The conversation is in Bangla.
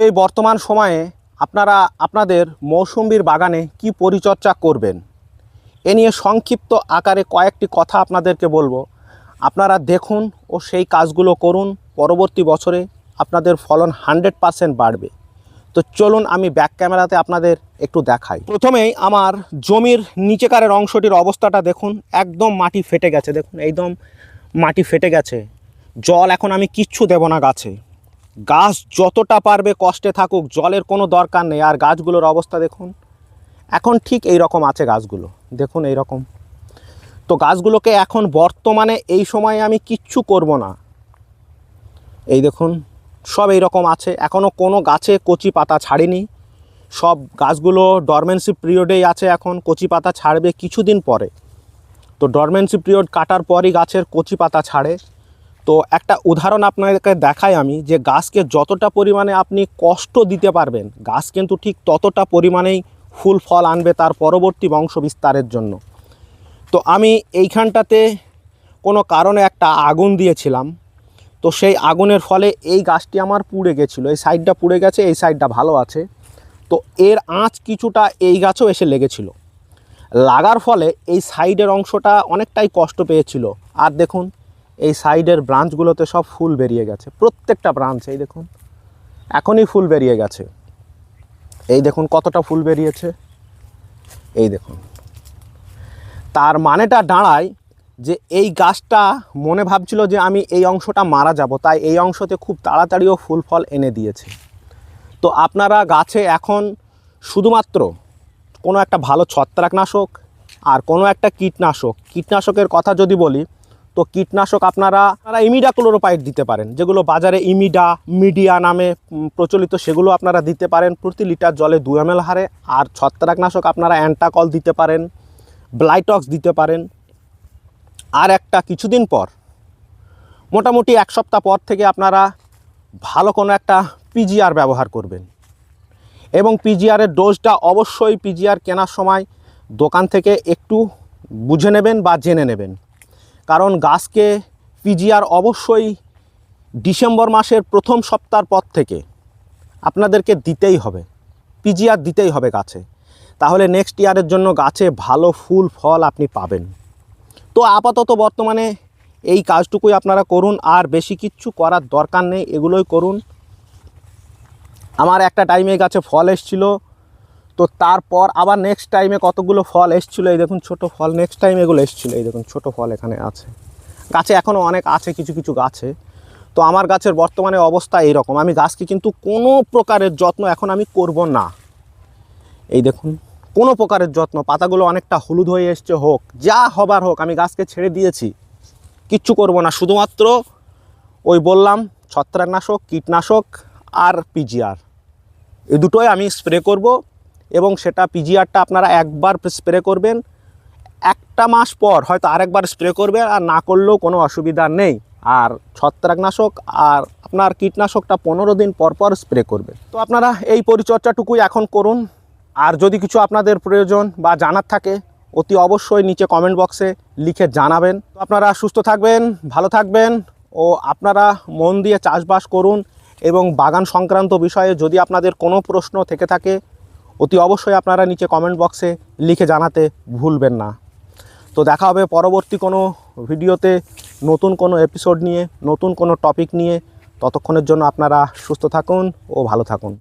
এই বর্তমান সময়ে আপনারা, আপনাদের মৌসুম্বির বাগানে কি পরিচর্যা করবেন? এ নিয়ে সংক্ষিপ্ত আকারে কয়েকটি কথা আপনাদেরকে বলব। আপনারা দেখুন ও সেই কাজগুলো করুন, পরবর্তী বছরে আপনাদের ফলন হান্ড্রেড পারসেন্ট বাড়বে। তো চলুন আমি ব্যাক ক্যামেরাতে আপনাদের একটু দেখাই। প্রথমেই আমার জমির নিচেকারের অংশটির অবস্থাটা দেখুন, একদম মাটি ফেটে গেছে। দেখুন, একদম মাটি ফেটে গেছে। জল এখন আমি কিচ্ছু দেব না গাছে। গাছ যতটা পারবে কষ্টে থাকুক, জলের কোনো দরকার নেই। আর গাছগুলোর অবস্থা দেখুন, এখন ঠিক এই রকম আছে গাছগুলো। দেখুন এই রকম তো গাছগুলোকে এখন বর্তমানে এই সময়ে আমি কিচ্ছু করব না। এই দেখুন, সব এই রকম আছে। এখনও কোনো গাছে কচি পাতা ছাড়েনি। সব গাছগুলো ডরমেন্সি পিরিয়ডেই আছে এখন, কচি পাতা ছাড়বে কিছুদিন পরে। তো ডরমেন্সি পিরিয়ড কাটার পরই গাছের কচি পাতা ছাড়ে। তো একটা উদাহরণ আপনাদেরকে দেখাই আমি যে গাছকে যতটা পরিমাণে আপনি কষ্ট দিতে পারবেন, গাছ কিন্তু ঠিক ততটা পরিমাণেই ফুল, ফল আনবে তার পরবর্তী বংশ বিস্তারের জন্য। তো আমি এইখানটাতে কোনো কারণে একটা আগুন দিয়েছিলাম, তো সেই আগুনের ফলে এই গাছটি আমার পুড়ে গেছিল, এই সাইডটা পুড়ে গেছে, এই সাইডটা ভালো আছে। তো এর আঁচ কিছুটা এই গাছও এসে লেগেছিল। লাগার ফলে এই সাইডের অংশটা অনেকটাই কষ্ট পেয়েছিল। আর দেখুন এই সাইডের ব্রাঞ্চগুলোতে সব ফুল বেরিয়ে গেছে। প্রত্যেকটা ব্রাঞ্চ, এই দেখুন, এখনই ফুল বেরিয়ে গেছে। এই দেখুন কতটা ফুল বেরিয়েছে। এই দেখুন। তার মানেটা দাঁড়ায় যে এই গাছটা মনে ভাবছিল যে আমি এই অংশটা মারা যাব, তাই এই অংশতে খুব তাড়াতাড়িও ফুল ফল এনে দিয়েছে। তো আপনারা গাছে এখন শুধুমাত্র কোনো একটা ভালো ছত্রাকনাশক আর কোনো একটা কীটনাশক, কীটনাশকের কথা যদি বলি তো কীটনাশক আপনারা আপনারা ইমিডা ক্লোরোপাইড দিতে পারেন, যেগুলো বাজারে ইমিডা, মিডিয়া নামে প্রচলিত, সেগুলো আপনারা দিতে পারেন প্রতি লিটার জলে দু এম হারে। আর ছত্রাকনাশক আপনারা অ্যান্টাকল দিতে পারেন, ব্লাইটক্স দিতে পারেন। আর একটা কিছুদিন পর, মোটামুটি এক সপ্তাহ পর থেকে আপনারা ভালো কোনো একটা পিজিআর ব্যবহার করবেন। এবং পিজিআরের ডোজটা অবশ্যই পিজিআর কেনার সময় দোকান থেকে একটু বুঝে নেবেন বা জেনে নেবেন। কারণ গাছকে পিজিআর অবশ্যই ডিসেম্বর মাসের প্রথম সপ্তাহ পর থেকে আপনাদেরকে দিতেই হবে, পিজিআর দিতেই হবে গাছে। তাহলে নেক্সট ইয়ারের জন্য গাছে ভালো ফুল, ফল আপনি পাবেন। তো আপাতত বর্তমানে এই কাজটুকুই আপনারা করুন, আর বেশি কিচ্ছু করার দরকার নেই, এগুলোই করুন। আমার একটা টাইমে গাছে ফল এসছিল তো তারপর আবার নেক্সট টাইমে কতগুলো ফল এসছিল? এই দেখুন ছোট ফল নেক্সট টাইম এগুলো এসছিলো। এই দেখুন ছোট ফল এখানে আছে। গাছে এখনও অনেক আছে, কিছু কিছু গাছে। তো আমার গাছের বর্তমানে অবস্থা এইরকম। আমি গাছকে কিন্তু কোনো প্রকারের যত্ন এখন আমি করব না। এই দেখুন, কোনো প্রকারের যত্ন। পাতাগুলো অনেকটা হলুদ হয়ে এসছে, হোক, যা হবার হোক, আমি গাছকে ছেড়ে দিয়েছি। কিচ্ছু করব না। শুধুমাত্র ওই বললাম, ছত্রাকনাশক, কীটনাশক আর পিজিআর এই দুটোই আমি স্প্রে করব। এবং সেটা পিজিআরটা আপনারা একবার স্প্রে করবেন। একটা মাস পর হয়তো আরেকবার স্প্রে করবেন আর না করলেও কোনো অসুবিধা নেই। আর ছত্রাকনাশক আর আপনার কীটনাশকটা পনেরো দিন পর পর স্প্রে করবেন। তো আপনারা এই পরিচর্যাটুকুই এখন করুন। আর যদি কিছু আপনাদের প্রয়োজন বা জানার থাকে, অতি অবশ্যই নিচে কমেন্ট বক্সে লিখে জানাবেন। তো আপনারা সুস্থ থাকবেন, ভালো থাকবেন ও আপনারা মন দিয়ে চাষবাস করুন এবং বাগান সংক্রান্ত বিষয়ে যদি আপনাদের কোনো প্রশ্ন থেকে থাকে অতি অবশ্যই আপনারা নিচে কমেন্ট বক্সে লিখে জানাতে ভুলবেন না। তো দেখা হবে পরবর্তী কোনো ভিডিওতে নতুন কোনো এপিসোড নিয়ে, নতুন কোনো টপিক নিয়ে। ততক্ষণের জন্য আপনারা সুস্থ থাকুন ও ভালো থাকুন।